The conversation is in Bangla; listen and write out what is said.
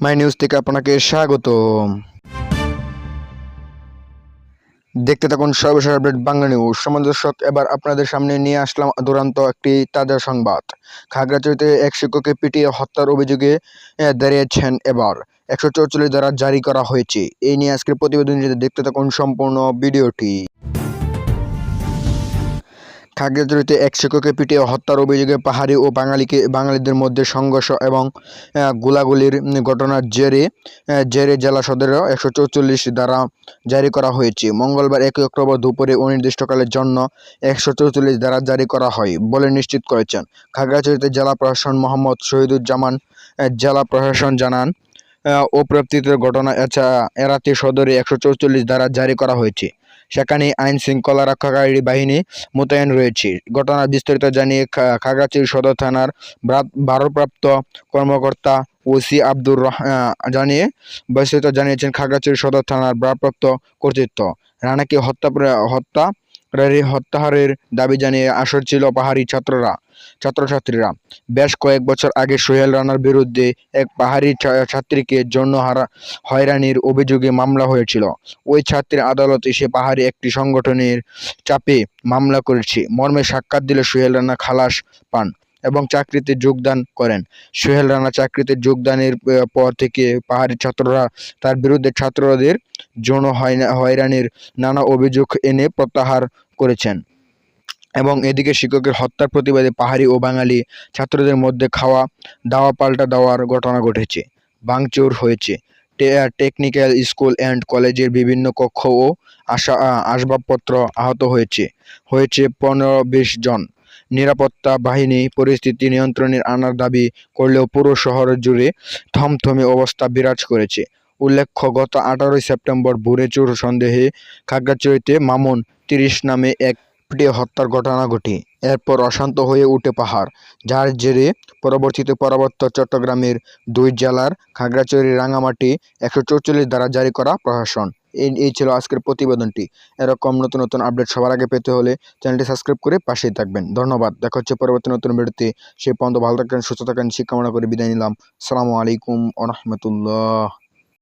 মাই নিউজ থেকে আপনাকে স্বাগত দেখতে থাকুন সর্বশেষ আপডেট বাংলা নিউজ সমাজ দর্শক এবার আপনাদের সামনে নিয়ে আসলাম দুরান্ত একটি তাজা সংবাদ। খাগড়াছড়িতে এক শিক্ষককে পিটিয়ে হত্যার অভিযোগে দাঁড়িয়েছেন এবার। একশো চৌচল্লিশ দ্বারা জারি করা হয়েছে। এই নিয়ে আজকের প্রতিবেদন দেখতে থাকুন সম্পূর্ণ ভিডিওটি। খাগড়াছড়িতে এক শিক্ষককে পিটিয়ে হত্যার অভিযোগে পাহাড়ি ও বাঙালিকে বাঙালিদের মধ্যে সংঘর্ষ এবং গোলাগুলির ঘটনার জেরে জেরে জেলা সদরের একশো চৌচল্লিশ দ্বারা জারি করা হয়েছে। মঙ্গলবার একই অক্টোবর দুপুরে অনির্দিষ্টকালের জন্য একশো চৌচল্লিশ দ্বারা জারি করা হয় বলে নিশ্চিত করেছেন। খাগড়াছড়িতে জেলা প্রশাসন মোহাম্মদ শহীদুজ্জামান জেলা প্রশাসন জানান আহ, অপ্রাপ্তিত ঘটনা এছাড়া এড়াতে সদরে একশো চৌচল্লিশ দ্বারা জারি করা হয়েছে। সেখানে আইন শৃঙ্খলা রক্ষাকারী বাহিনী মোতায়েন রয়েছে। ঘটনার বিস্তারিত জানিয়ে খাগড়াছড়ি সদর থানার ভারপ্রাপ্ত কর্মকর্তা ওসি আব্দুর রহ- জানিয়ে, বিস্তারিত জানিয়েছেন খাগড়াছড়ি সদর থানার ভারপ্রাপ্ত কর্তৃত্ব। রানাকে হত্যা হত্যা হত্যাহারের দাবি জানিয়ে আসর ছিল পাহাড়ি ছাত্ররা। ছাত্রছাত্রীরা। বেশ কয়েক বছর আগে সোহেল রানার বিরুদ্ধে এক পাহাড়ি ছাত্রীকে যৌন হারা হয়রানির অভিযোগে মামলা হয়েছিল। ওই ছাত্রীর আদালত এসে পাহাড়ি একটি সংগঠনের চাপে মামলা করেছে। মর্মে সাক্ষাৎ দিলে সোহেল রানা খালাস পান এবং চাকরিতে যোগদান করেন। সোহেল রানা চাকরিতে যোগদানের পর থেকে পাহাড়ি ছাত্ররা তার বিরুদ্ধে ছাত্রদের যৌন হয়রানির নানা অভিযোগ এনে প্রত্যাহার করেছেন। এবং এদিকে শিক্ষকের হত্যার প্রতিবাদে পাহাড়ি ও বাঙালি ছাত্রদের মধ্যে খাওয়া, দাওয়া পাল্টা দেওয়ার ঘটনা ঘটেছে, ভাঙচুর হয়েছে। টেকনিক্যাল স্কুল অ্যান্ড কলেজের বিভিন্ন কক্ষ ও আসা আসবাবপত্র আহত হয়েছে। হয়েছে পনেরো বিশ জন। নিরাপত্তা বাহিনী পরিস্থিতি নিয়ন্ত্রণে আনার দাবি করলেও পুরো শহর জুড়ে থমথমে অবস্থা বিরাজ করেছে। উল্লেখ্য, গত আঠারোই সেপ্টেম্বর ভোরে চোর সন্দেহে খাগড়াছড়িতে মামুন তিরিশ নামে এক পিটিয়ে হত্যার ঘটনা ঘটে। এরপর অশান্ত হয়ে উঠে পাহাড়, যার জেরে পরবর্তীতে পরবর্তী চট্টগ্রামের দুই জেলার খাগড়াছড়ি রাঙামাটি একশো চৌচল্লিশ দ্বারা জারি করা প্রশাসন। এই ছিল আজকের প্রতিবেদনটি। এরকম নতুন নতুন আপডেট সবার আগে পেতে হলে চ্যানেলটি সাবস্ক্রাইব করে পাশেই থাকবেন। ধন্যবাদ। দেখা হচ্ছে পরবর্তী নতুন ভিডিওতে। সেই পর্যন্ত ভালো থাকেন, সুস্থ থাকেন শিক্ষা কামনা করে বিদায় নিলাম। সালামু আলাইকুম ও রহমতুল্লাহ।